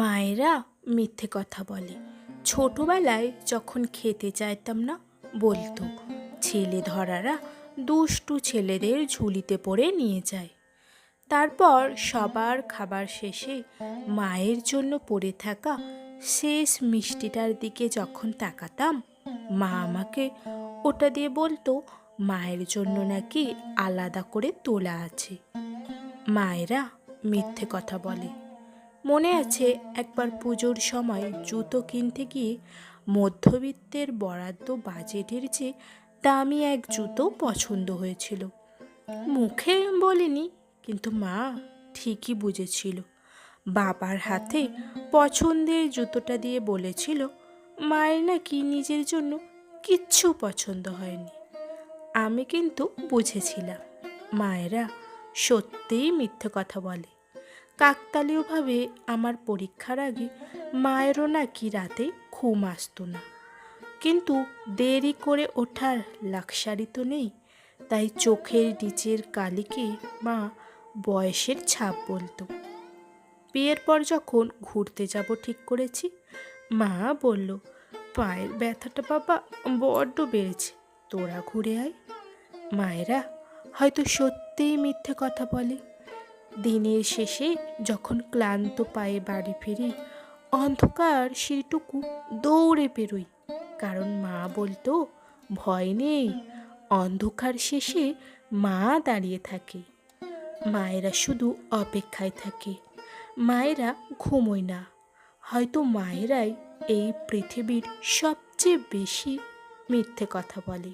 মায়েরা মিথ্যে কথা বলে। ছোটবেলায় যখন খেতে চাইতাম না, বলতো, ছেলে ধরারা দুষ্টু ছেলেদের ঝুলিতে পড়ে নিয়ে যায়। তারপর সবার খাবার শেষে মায়ের জন্য পড়ে থাকা শেষ মিষ্টিটার দিকে যখন তাকাতাম, মা আমাকে ওটা দিয়ে বলতো, মায়ের জন্য নাকি আলাদা করে তোলা আছে। মায়েরা মিথ্যে কথা বলে। মনে আছে একবার পুজোর সময় জুতো কিনতে গিয়ে মধ্যবিত্তের বরাদ্দ বাজেটের চেয়ে দামি এক জুতো পছন্দ হয়েছিল। মুখে বলিনি, কিন্তু মা ঠিকই বুঝেছিল। বাবার হাতে পছন্দের জুতোটা দিয়ে বলেছিল, মায়ের নাকি নিজের জন্য কিচ্ছু পছন্দ হয়নি। আমি কিন্তু বুঝেছিলাম, মায়েরা সত্যিই মিথ্যে কথা বলে। কাকতালীয়ভাবে আমার পরীক্ষার আগে মায়েরও নাকি রাতে ঘুম আসতো না। কিন্তু দেরি করে ওঠার লাক্সারি তো নেই, তাই চোখের নিচের কালিকে মা বয়সের ছাপ বলতো। বিয়ের পর যখন ঘুরতে যাব ঠিক করেছি, মা বলল, পায়ের ব্যথাটা বাবা বড্ড বেড়েছে, তোরা ঘুরে আয়। মায়েরা হয়তো সত্যিই মিথ্যে কথা বলে। দিনের শেষে যখন ক্লান্ত পায়ে বাড়ি ফিরি, অন্ধকার সিঁড়িটুকু দৌড়ে পেরোই কারণ মা বলতো, ভয় নেই, অন্ধকার শেষে মা দাঁড়িয়ে থাকে। মায়েরা শুধু অপেক্ষায় থাকে, মায়েরা ঘুমোয় না। হয়তো মায়েরাই এই পৃথিবীর সবচেয়ে বেশি মিথ্যে কথা বলে।